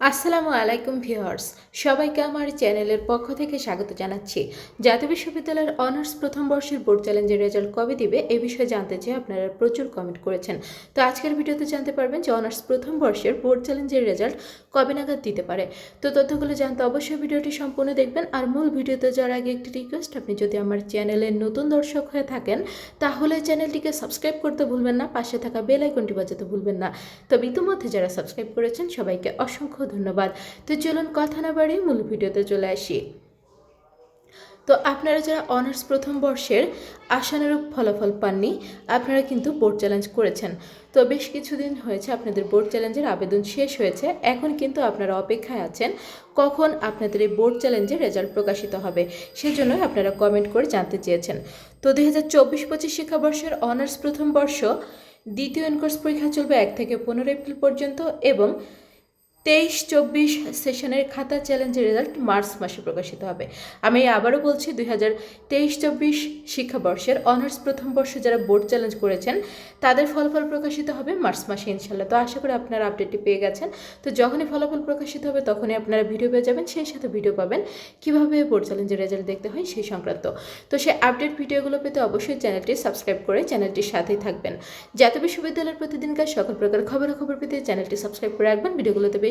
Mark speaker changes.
Speaker 1: আসসালামু আলাইকুম ভিউয়ার্স, সবাইকে আমার চ্যানেলের পক্ষ থেকে স্বাগত জানাচ্ছি। জাতীয় বিশ্ববিদ্যালয়ের অনার্স প্রথম বর্ষের বোর্ড চ্যালেঞ্জের রেজাল্ট কবে দিবে এ বিষয়ে জানতে চেয়ে আপনারা প্রচুর কমেন্ট করেছেন। তো আজকের ভিডিওতে জানতে পারবেন যে অনার্স প্রথম বর্ষের বোর্ড চ্যালেঞ্জের রেজাল্ট কবে নাগাদ দিতে পারে। তো তথ্যগুলো জানতে অবশ্যই ভিডিওটি সম্পূর্ণ দেখবেন। আর মূল ভিডিওতে যাওয়ার আগে একটি রিকোয়েস্ট আপনি যদি আমার চ্যানেলের নতুন দর্শক হয়ে থাকেন, তাহলে চ্যানেলটিকে সাবস্ক্রাইব করতে ভুলবেন না, পাশে থাকা বেল আইকনটি বাজাতে ভুলবেন না। তবে ইতিমধ্যে যারা সাবস্ক্রাইব করেছেন, সবাইকে অসংখ্য ধন্যবাদ। তো চলুন কথা না বাড়িয়ে মূল ভিডিওতে চলে আসি। তো আপনারা যারা অনার্স প্রথম বর্ষের আশানুরূপ ফলাফল পাননি, আপনারা কিন্তু বোর্ড চ্যালেঞ্জ করেছেন। তো বেশ কিছুদিন হয়েছে আপনাদের বোর্ড চ্যালেঞ্জের আবেদন শেষ হয়েছে, এখন কিন্তু আপনারা অপেক্ষায় আছেন কখন আপনাদের এই বোর্ড চ্যালেঞ্জের রেজাল্ট প্রকাশিত হবে সেজন্য আপনারা কমেন্ট করে জানতে চেয়েছেন। তো দুই হাজার চব্বিশ পঁচিশ শিক্ষাবর্ষের অনার্স প্রথম বর্ষ দ্বিতীয় এনকোর্স পরীক্ষা চলবে এক থেকে পনেরো এপ্রিল পর্যন্ত এবং তেইশ চব্বিশ সেশনের খাতা চ্যালেঞ্জের রেজাল্ট মার্চ মাসে প্রকাশিত হবে। আমি আবারও বলছি, দুই হাজার তেইশ চব্বিশ শিক্ষাবর্ষের অনার্স প্রথম বর্ষ যারা বোর্ড চ্যালেঞ্জ করেছেন, তাদের ফলাফল প্রকাশিত হবে মার্চ মাসে ইনশাল্লাহ তো আশা করি আপনারা আপডেটটি পেয়ে গেছেন। তো যখনই ফলাফল প্রকাশিত হবে, তখনই আপনারা ভিডিও পেয়ে যাবেন, সেই সাথে ভিডিও পাবেন কীভাবে বোর্ড চ্যালেঞ্জের রেজাল্ট দেখতে হয় সেই সংক্রান্ত। তো সেই আপডেট ভিডিওগুলো পেতে অবশ্যই চ্যানেলটি সাবস্ক্রাইব করে চ্যানেলটির সাথেই থাকবেন। জাতীয় বিশ্ববিদ্যালয়ের প্রতিদিনকার সকল প্রকার খবরাখবর পেতে চ্যানেলটি সাবস্ক্রাইব করে রাখবেন। ভিডিওগুলোতে